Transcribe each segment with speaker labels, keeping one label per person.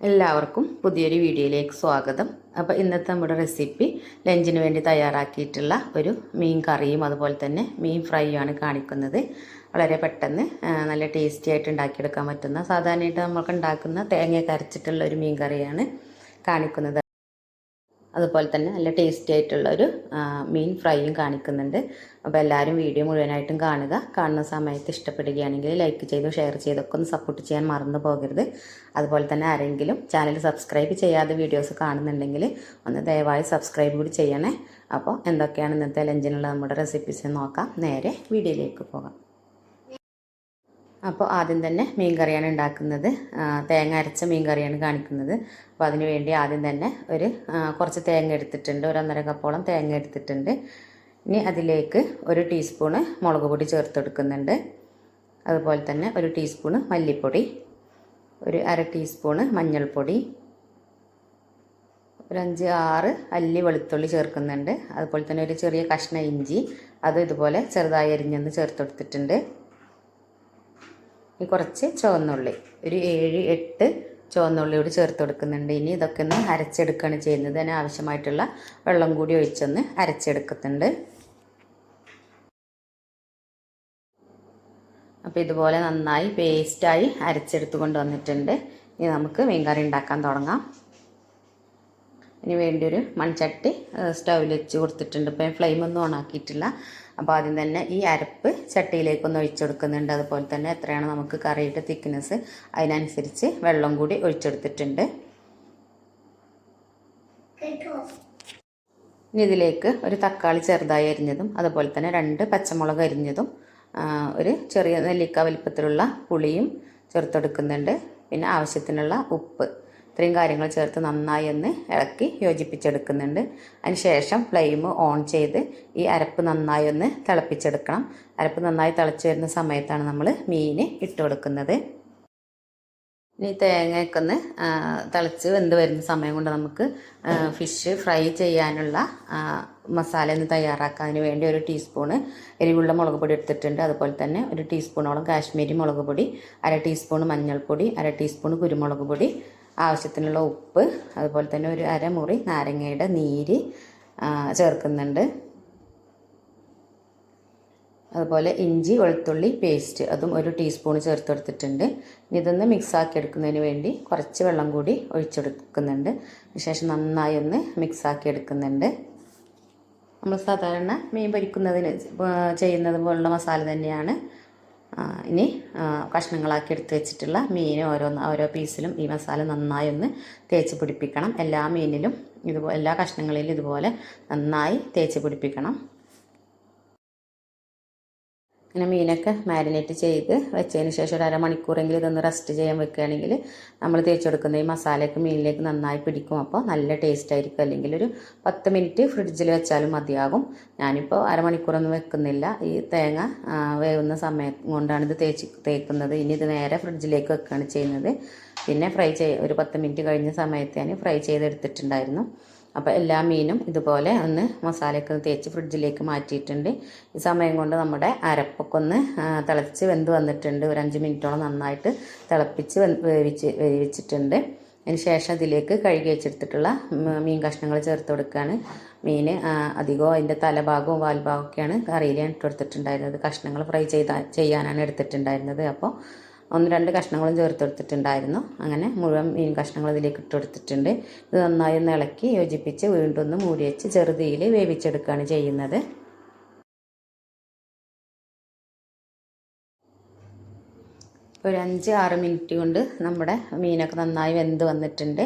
Speaker 1: എല്ലാവർക്കും പുതിയൊരു വീഡിയോയിലേക്ക് സ്വാഗതം. അപ്പോൾ ഇന്നത്തെ നമ്മുടെ റെസിപ്പി ലഞ്ചിന് വേണ്ടി തയ്യാറാക്കിയിട്ടുള്ള ഒരു മീൻ കറിയും അതുപോലെ തന്നെ മീൻ ഫ്രൈയുമാണ് കാണിക്കുന്നത്. വളരെ പെട്ടെന്ന് നല്ല ടേസ്റ്റി ആയിട്ട് ഉണ്ടാക്കിയെടുക്കാൻ പറ്റുന്ന സാധാരണയായിട്ട് നമ്മൾക്ക് ഉണ്ടാക്കുന്ന തേങ്ങയൊക്കെ അരച്ചിട്ടുള്ള ഒരു മീൻ കറിയാണ് കാണിക്കുന്നത്. അതുപോലെ തന്നെ നല്ല ടേസ്റ്റി ആയിട്ടുള്ള ഒരു മീൻ ഫ്രൈയും കാണിക്കുന്നുണ്ട്. അപ്പോൾ എല്ലാവരും വീഡിയോ മുഴുവനായിട്ടും കാണുക. കാണുന്ന സമയത്ത് ഇഷ്ടപ്പെടുകയാണെങ്കിൽ ലൈക്ക് ചെയ്തു ഷെയർ ചെയ്തൊക്കെ ഒന്ന് സപ്പോർട്ട് ചെയ്യാൻ മറന്നു പോകരുത്. അതുപോലെ തന്നെ ആരെങ്കിലും ചാനൽ സബ്സ്ക്രൈബ് ചെയ്യാതെ വീഡിയോസ് കാണുന്നുണ്ടെങ്കിൽ ഒന്ന് ദയവായി സബ്സ്ക്രൈബ് കൂടി ചെയ്യണേ. അപ്പോൾ എന്തൊക്കെയാണ് ഇന്നത്തെ ലഞ്ചിനുള്ള നമ്മുടെ റെസിപ്പീസ് നോക്കാം. നേരെ വീഡിയോയിലേക്ക് പോകാം. അപ്പോൾ ആദ്യം തന്നെ മീൻ കറിയാണ് ഉണ്ടാക്കുന്നത് തേങ്ങ അരച്ച മീൻ കറിയാണ് കാണിക്കുന്നത്. അപ്പോൾ അതിന് വേണ്ടി ആദ്യം തന്നെ ഒരു കുറച്ച് തേങ്ങ എടുത്തിട്ടുണ്ട്. ഒരു ഒന്നര കപ്പോളം തേങ്ങ എടുത്തിട്ടുണ്ട്. ഇനി അതിലേക്ക് ഒരു ടീസ്പൂണ് മുളക് പൊടി ചേർത്തെടുക്കുന്നുണ്ട് അതുപോലെ തന്നെ ഒരു ടീസ്പൂണ് മല്ലിപ്പൊടി ഒരു അര ടീസ്പൂണ് മഞ്ഞൾപ്പൊടി ഒരു അഞ്ച് ആറ് അല്ലി വെളുത്തുള്ളി ചേർക്കുന്നുണ്ട്. അതുപോലെ തന്നെ ഒരു ചെറിയ കഷ്ണ ഇഞ്ചി അത് ഇതുപോലെ ചെറുതായി അരിഞ്ഞൊന്ന് ചേർത്തെടുത്തിട്ടുണ്ട് ഇനി കുറച്ച് ചുവന്നുള്ളി. ഒരു ഏഴ് എട്ട് ചുവന്നുള്ളി കൂടി ചേർത്ത് കൊടുക്കുന്നുണ്ട്. ഇനി ഇതൊക്കെ ഒന്ന് അരച്ചെടുക്കുകയാണ് ചെയ്യുന്നത്. അതിന് ആവശ്യമായിട്ടുള്ള വെള്ളം കൂടി ഒഴിച്ചൊന്ന് അരച്ചെടുക്കുന്നുണ്ട്. അപ്പോൾ ഇതുപോലെ നന്നായി പേസ്റ്റായി അരച്ചെടുത്ത് കൊണ്ട് വന്നിട്ടുണ്ട്. ഇനി നമുക്ക് മീൻകറി ഉണ്ടാക്കാൻ തുടങ്ങാം. ഇനി വേണ്ടി ഒരു മൺചട്ടി സ്റ്റൗവിൽ വെച്ച് കൊടുത്തിട്ടുണ്ട്. ഇപ്പം ഫ്ലെയിമൊന്നും ഓണാക്കിയിട്ടില്ല അപ്പോൾ ആദ്യം തന്നെ ഈ അരപ്പ് ചട്ടിയിലേക്കൊന്ന് ഒഴിച്ചെടുക്കുന്നുണ്ട്. അതുപോലെ തന്നെ എത്രയാണ് നമുക്ക് കറിയുടെ തിക്നെസ് അതിനനുസരിച്ച് വെള്ളം കൂടി ഒഴിച്ചെടുത്തിട്ടുണ്ട്. ഇനി ഇതിലേക്ക് ഒരു തക്കാളി ചെറുതായി അരിഞ്ഞതും അതുപോലെ തന്നെ രണ്ട് പച്ചമുളക് അരിഞ്ഞതും ഒരു ചെറിയ നെല്ലിക്ക വലിപ്പത്തിലുള്ള പുളിയും ചേർത്തെടുക്കുന്നുണ്ട്. പിന്നെ ആവശ്യത്തിനുള്ള ഉപ്പ്. ഇത്രയും കാര്യങ്ങൾ ചേർത്ത് നന്നായി ഒന്ന് ഇളക്കി യോജിപ്പിച്ചെടുക്കുന്നുണ്ട്. അതിന് ശേഷം ഫ്ലെയിം ഓൺ ചെയ്ത് ഈ അരപ്പ് നന്നായി ഒന്ന് തിളപ്പിച്ചെടുക്കണം. അരപ്പ് നന്നായി തിളച്ച് വരുന്ന സമയത്താണ് നമ്മൾ മീൻ ഇട്ട് കൊടുക്കുന്നത്. ഇനി തേങ്ങയൊക്കെ ഒന്ന് തിളച്ച് വെന്ത് വരുന്ന സമയം കൊണ്ട് നമുക്ക് ഫിഷ് ഫ്രൈ ചെയ്യാനുള്ള മസാല ഒന്ന് തയ്യാറാക്കാൻ വേണ്ടി ഒരു ടീസ്പൂണ് എരിവുള്ള മുളക് പൊടി എടുത്തിട്ടുണ്ട്. അതുപോലെ തന്നെ ഒരു ടീസ്പൂണോളം കാശ്മീരി മുളക് പൊടി അര ടീസ്പൂൺ മഞ്ഞൾപ്പൊടി അര ടീസ്പൂൺ കുരുമുളക് പൊടി ആവശ്യത്തിനുള്ള ഉപ്പ് അതുപോലെ തന്നെ ഒരു അരമുറി നാരങ്ങയുടെ നീര് ചേർക്കുന്നുണ്ട്. അതുപോലെ ഇഞ്ചി വെളുത്തുള്ളി പേസ്റ്റ് അതും ഒരു ടീസ്പൂൺ ചേർത്ത് എടുത്തിട്ടുണ്ട് ഇനി ഇതൊന്ന് മിക്സാക്കി എടുക്കുന്നതിന് വേണ്ടി കുറച്ച് വെള്ളം കൂടി ഒഴിച്ചെടുക്കുന്നുണ്ട്. ശേഷം നന്നായി ഒന്ന് മിക്സാക്കി എടുക്കുന്നുണ്ട് നമ്മൾ സാധാരണ മീൻ പൊരിക്കുന്നതിന് ചെയ്യുന്നത് പോലുള്ള മസാല തന്നെയാണ്. ഇനി കഷ്ണങ്ങളാക്കി എടുത്ത് വെച്ചിട്ടുള്ള മീൻ ഓരോന്ന് ഓരോ പീസിലും ഈ മസാല നന്നായി ഒന്ന് തേച്ച് പിടിപ്പിക്കണം. എല്ലാ മീനിലും ഇതുപോലെ എല്ലാ കഷ്ണങ്ങളിലും ഇതുപോലെ നന്നായി തേച്ച് പിടിപ്പിക്കണം. ഇങ്ങനെ മീനൊക്കെ മാരിനേറ്റ് ചെയ്ത് വെച്ചതിന് ശേഷം ഒരു അരമണിക്കൂറെങ്കിലും ഇതൊന്ന് റെസ്റ്റ് ചെയ്യാൻ വെക്കുകയാണെങ്കിൽ നമ്മൾ തേച്ചെടുക്കുന്ന ഈ മസാലയൊക്കെ മീനിലേക്ക് നന്നായി പിടിക്കും. അപ്പോൾ നല്ല ടേസ്റ്റ് ആയിരിക്കും. അല്ലെങ്കിൽ ഒരു പത്ത് മിനിറ്റ് ഫ്രിഡ്ജിൽ വെച്ചാലും മതിയാകും. ഞാനിപ്പോൾ അരമണിക്കൂറൊന്നും വെക്കുന്നില്ല. ഈ തേങ്ങ വേവുന്ന സമയം കൊണ്ടാണ് ഇത് തേച്ച് തേക്കുന്നത്. ഇനി ഇത് നേരെ ഫ്രിഡ്ജിലേക്ക് വെക്കുകയാണ് ചെയ്യുന്നത്. പിന്നെ ഫ്രൈ ചെയ്യ ഒരു പത്ത് മിനിറ്റ് കഴിഞ്ഞ സമയത്ത് ഞാൻ ഫ്രൈ ചെയ്തെടുത്തിട്ടുണ്ടായിരുന്നു. അപ്പോൾ എല്ലാ മീനും ഇതുപോലെ ഒന്ന് മസാലയൊക്കെ തേച്ച് ഫ്രിഡ്ജിലേക്ക് മാറ്റിയിട്ടുണ്ട്. ഈ സമയം കൊണ്ട് നമ്മുടെ അരപ്പൊക്കെ ഒന്ന് തിളച്ച് വെന്ത് വന്നിട്ടുണ്ട്. ഒരു അഞ്ച് മിനിറ്റോളം നന്നായിട്ട് തിളപ്പിച്ച് വേവിച്ച് വേവിച്ചിട്ടുണ്ട്. അതിന് ശേഷം അതിലേക്ക് കഴുകി വെച്ചെടുത്തിട്ടുള്ള മീൻ കഷ്ണങ്ങൾ ചേർത്ത് കൊടുക്കുകയാണ്. മീൻ അധികവും അതിന്റെ തലഭാഗവും വാൽഭാഗമൊക്കെയാണ് കറിയിൽ ഇട്ട് കൊടുത്തിട്ടുണ്ടായിരുന്നത്. കഷ്ണങ്ങൾ ഫ്രൈ ചെയ്ത ചെയ്യാനാണ് എടുത്തിട്ടുണ്ടായിരുന്നത്. അപ്പോൾ ഒന്ന് രണ്ട് കഷ്ണങ്ങളും ചേർത്ത് എടുത്തിട്ടുണ്ടായിരുന്നു അങ്ങനെ മുഴുവൻ മീൻ കഷ്ണങ്ങൾ ഇതിലേക്ക് ഇട്ട് കൊടുത്തിട്ടുണ്ട്. ഇത് നന്നായി ഒന്ന് ഇളക്കി യോജിപ്പിച്ച് വീണ്ടും ഒന്ന് മൂടി വെച്ച് ചെറുതീയിൽ വേവിച്ചെടുക്കുകയാണ് ചെയ്യുന്നത്. ഒരു അഞ്ച് ആറ് മിനിറ്റ് കൊണ്ട് നമ്മുടെ മീനൊക്കെ നന്നായി വെന്ത് വന്നിട്ടുണ്ട്.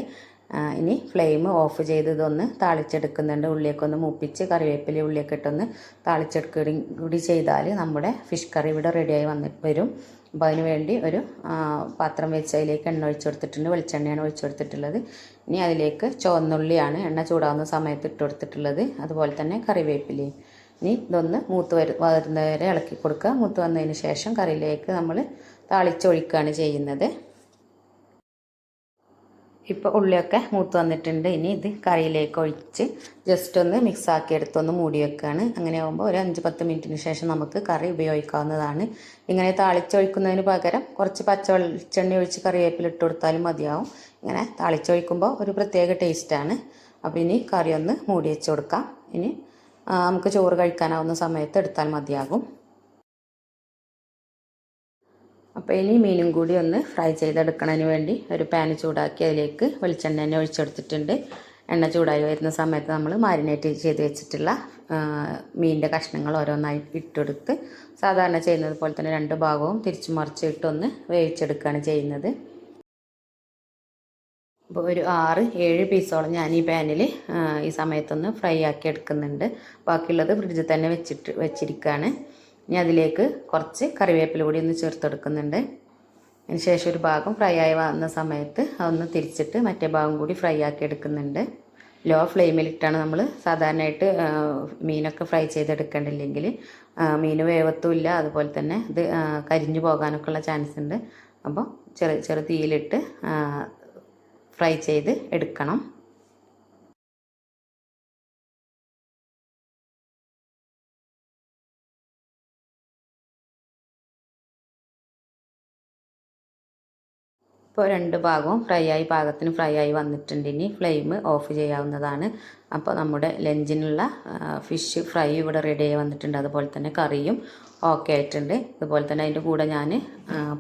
Speaker 1: ഇനി ഫ്ലെയിം ഓഫ് ചെയ്ത് ഇതൊന്ന് താളിച്ചെടുക്കുന്നുണ്ട്. ഉള്ളിയൊക്കെ ഒന്ന് മൂപ്പിച്ച് കറിവേപ്പില ഉള്ളിയൊക്കെ ഇട്ടൊന്ന് താളിച്ചെടുക്കുകയും കൂടി ചെയ്താൽ നമ്മുടെ ഫിഷ് കറി ഇവിടെ റെഡിയായി വന്നിട്ട് വരും. അപ്പോൾ അതിന് വേണ്ടി ഒരു പാത്രം വെച്ച് അതിലേക്ക് എണ്ണ ഒഴിച്ചു കൊടുത്തിട്ടുണ്ട്. വെളിച്ചെണ്ണയാണ് ഒഴിച്ചു കൊടുത്തിട്ടുള്ളത്. ഇനി അതിലേക്ക് ചുവന്നുള്ളിയാണ് എണ്ണ ചൂടാവുന്ന സമയത്ത് ഇട്ട് കൊടുത്തിട്ടുള്ളത്. അതുപോലെ തന്നെ കറിവേപ്പിലയും. ഇനി ഇതൊന്ന് മൂത്ത് വരു വരുന്നവരെ ഇളക്കി കൊടുക്കുക. മൂത്ത് വന്നതിന് ശേഷം കറിയിലേക്ക് നമ്മൾ താളിച്ചൊഴിക്കുകയാണ് ചെയ്യുന്നത്. ഇപ്പോൾ ഉള്ളിയൊക്കെ മൂത്ത് വന്നിട്ടുണ്ട്. ഇനി ഇത് കറിയിലേക്ക് ഒഴിച്ച് ജസ്റ്റ് ഒന്ന് മിക്സ് ആക്കി എടുത്തൊന്ന് മൂടി വെക്കുകയാണ് അങ്ങനെ ആകുമ്പോൾ ഒരു അഞ്ച് പത്ത് മിനിറ്റിന് ശേഷം നമുക്ക് കറി ഉപയോഗിക്കാവുന്നതാണ്. ഇങ്ങനെ താളിച്ചൊഴിക്കുന്നതിന് പകരം കുറച്ച് പച്ച വെളിച്ചെണ്ണ ഒഴിച്ച് കറിവേപ്പില ഇട്ട് കൊടുത്താലും മതിയാവും. ഇങ്ങനെ താളിച്ചൊഴിക്കുമ്പോൾ ഒരു പ്രത്യേക ടേസ്റ്റാണ് അപ്പോൾ ഇനി കറി ഒന്ന് മൂടി വെച്ച് കൊടുക്കാം. ഇനി നമുക്ക് ചോറ് കഴിക്കാനാവുന്ന സമയത്ത് എടുത്താൽ മതിയാകും. അപ്പോൾ ഇനി മീനും കൂടി ഒന്ന് ഫ്രൈ ചെയ്തെടുക്കുന്നതിന് വേണ്ടി ഒരു പാൻ ചൂടാക്കി അതിലേക്ക് വെളിച്ചെണ്ണ തന്നെ ഒഴിച്ചെടുത്തിട്ടുണ്ട്. എണ്ണ ചൂടായി വരുന്ന സമയത്ത് നമ്മൾ മാരിനേറ്റ് ചെയ്ത് വെച്ചിട്ടുള്ള മീനിന്റെ കഷ്ണങ്ങൾ ഓരോന്നായി ഇട്ടെടുത്ത് സാധാരണ ചെയ്യുന്നത് പോലെ തന്നെ രണ്ട് ഭാഗവും തിരിച്ചു മറിച്ചിട്ടൊന്ന് വേവിച്ചെടുക്കുകയാണ് ചെയ്യുന്നത്. അപ്പോൾ ഒരു ആറ് ഏഴ് പീസോളം ഞാൻ ഈ പാനിൽ ഈ സമയത്തൊന്ന് ഫ്രൈ ആക്കി എടുക്കുന്നുണ്ട്. ബാക്കിയുള്ളത് ഫ്രിഡ്ജിൽ തന്നെ വെച്ചിട്ട് വെച്ചിരിക്കുകയാണ് ഇനി അതിലേക്ക് കുറച്ച് കറിവേപ്പില കൂടി ഒന്ന് ചേർത്തെടുക്കുന്നുണ്ട്. അതിന് ശേഷം ഒരു ഭാഗം ഫ്രൈ ആയി വന്ന സമയത്ത് അതൊന്ന് തിരിച്ചിട്ട് മറ്റേ ഭാഗം കൂടി ഫ്രൈ ആക്കി എടുക്കുന്നുണ്ട്. ലോ ഫ്ലെയിമിലിട്ടാണ് നമ്മൾ സാധാരണയായിട്ട് മീനൊക്കെ ഫ്രൈ ചെയ്തെടുക്കേണ്ടില്ലെങ്കിൽ മീൻ വേവത്തുമില്ല. അതുപോലെ തന്നെ ഇത് കരിഞ്ഞു പോകാനൊക്കെ ഉള്ള ചാൻസ് ഉണ്ട്. അപ്പോൾ ചെറു ചെറു തീയിലിട്ട് ഫ്രൈ ചെയ്ത് എടുക്കണം. ഇപ്പോൾ രണ്ട് ഭാഗവും ഫ്രൈ ആയി പാകത്തിന് ഫ്രൈ ആയി വന്നിട്ടുണ്ട്. ഇനി ഫ്ലെയിം ഓഫ് ചെയ്യാവുന്നതാണ്. അപ്പോൾ നമ്മുടെ ലഞ്ചിനുള്ള ഫിഷ് ഫ്രൈ ഇവിടെ റെഡി ആയി വന്നിട്ടുണ്ട്. അതുപോലെ തന്നെ കറിയും ഓക്കെ ആയിട്ടുണ്ട്. അതുപോലെ തന്നെ അതിന്റെ കൂടെ ഞാൻ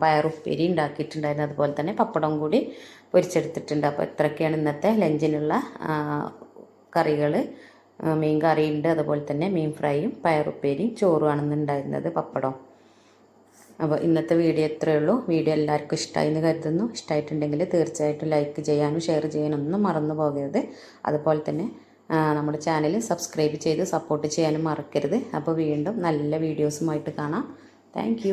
Speaker 1: പയറുപ്പേരി ഉണ്ടാക്കിയിട്ടുണ്ടായിരുന്നു. അതുപോലെ തന്നെ പപ്പടം കൂടി പൊരിച്ചെടുത്തിട്ടുണ്ട്. അപ്പോൾ ഇത്രയൊക്കെയാണ് ഇന്നത്തെ ലഞ്ചിനുള്ള കറികൾ മീൻ കറിയുണ്ട്. അതുപോലെ തന്നെ മീൻ ഫ്രൈയും പയറുപ്പേരിയും ചോറുമാണെന്ന് ഉണ്ടായിരുന്നത് പപ്പടം. അപ്പോൾ ഇന്നത്തെ വീഡിയോ ഇത്രയേ ഉള്ളൂ. വീഡിയോ എല്ലാവർക്കും ഇഷ്ടമായി എന്ന് കരുതുന്നു. ഇഷ്ടമായിട്ടുണ്ടെങ്കിൽ തീർച്ചയായിട്ടും ലൈക്ക് ചെയ്യാനും ഷെയർ ചെയ്യാനും ഒന്നും മറന്നു പോകരുത്. അതുപോലെ തന്നെ നമ്മുടെ ചാനൽ സബ്സ്ക്രൈബ് ചെയ്ത് സപ്പോർട്ട് ചെയ്യാനും മറക്കരുത്. അപ്പോൾ വീണ്ടും നല്ല വീഡിയോസുമായിട്ട് കാണാം. താങ്ക്